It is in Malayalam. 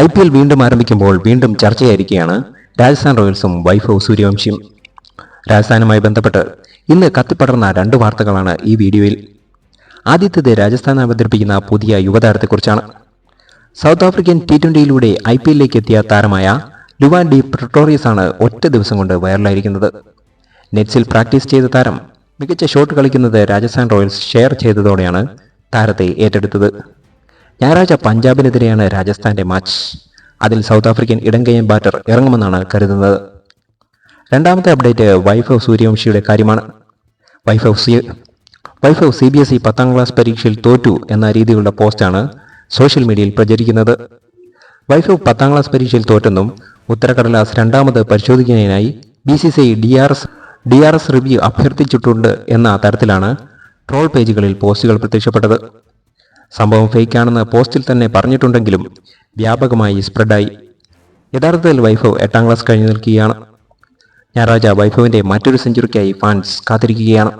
ഐ പി എൽ വീണ്ടും ആരംഭിക്കുമ്പോൾ വീണ്ടും ചർച്ചയായിരിക്കുകയാണ് രാജസ്ഥാൻ റോയൽസും വൈഭവ് സൂര്യവംശിയും. രാജസ്ഥാനുമായി ബന്ധപ്പെട്ട് ഇന്ന് കത്തിപ്പടർന്ന രണ്ട് വാർത്തകളാണ് ഈ വീഡിയോയിൽ. ആദ്യത്തേത് രാജസ്ഥാൻ അവതരിപ്പിക്കുന്ന പുതിയ യുവതാരത്തെക്കുറിച്ചാണ്. സൗത്ത് ആഫ്രിക്കൻ ടി ട്വന്റിയിലൂടെ ഐ പി എല്ലിലേക്ക് എത്തിയ താരമായ ലുവാൻ ഡി പ്രട്ടോറിയസ് ആണ് ഒറ്റ ദിവസം കൊണ്ട് വൈറലായിരിക്കുന്നത്. നെറ്റ്സിൽ പ്രാക്ടീസ് ചെയ്ത താരം മികച്ച ഷോട്ട് കളിക്കുന്നത് രാജസ്ഥാൻ റോയൽസ് ഷെയർ ചെയ്തതോടെയാണ് താരത്തെ ഏറ്റെടുത്തത്. ഞായറാഴ്ച പഞ്ചാബിനെതിരെയാണ് രാജസ്ഥാന്റെ മാച്ച്. അതിൽ സൗത്ത് ആഫ്രിക്കൻ ഇടങ്കയ്യൻ ബാറ്റർ ഇറങ്ങുമെന്നാണ് കരുതുന്നത്. രണ്ടാമത്തെ അപ്ഡേറ്റ് വൈഫ് ഓഫ് സൂര്യവംശിയുടെ കാര്യമാണ്. Vaibhav C Vaibhav C B S E പത്താം ക്ലാസ് പരീക്ഷയിൽ തോറ്റു എന്ന രീതിയിലുള്ള പോസ്റ്റാണ് സോഷ്യൽ മീഡിയയിൽ പ്രചരിക്കുന്നത്. വൈഫ് ഓഫ് പത്താം ക്ലാസ് പരീക്ഷയിൽ തോറ്റെന്നും ഉത്തരക്കടലാസ് രണ്ടാമത് പരിശോധിക്കുന്നതിനായി B C C D R S D R S review അഭ്യർത്ഥിച്ചിട്ടുണ്ട് എന്ന തരത്തിലാണ് ട്രോൾ പേജുകളിൽ പോസ്റ്റുകൾ പ്രത്യക്ഷപ്പെട്ടത്. സംഭവം ഫേക്കാണെന്ന് പോസ്റ്റിൽ തന്നെ പറഞ്ഞിട്ടുണ്ടെങ്കിലും വ്യാപകമായി സ്പ്രെഡായി. യഥാർത്ഥത്തിൽ വൈഭവ് എട്ടാം ക്ലാസ് കഴിഞ്ഞു നിൽക്കുകയാണ്. ഞായറാഴ്ച വൈഭവിന്റെ മറ്റൊരു സെഞ്ചുറിക്കായി ഫാൻസ് കാത്തിരിക്കുകയാണ്.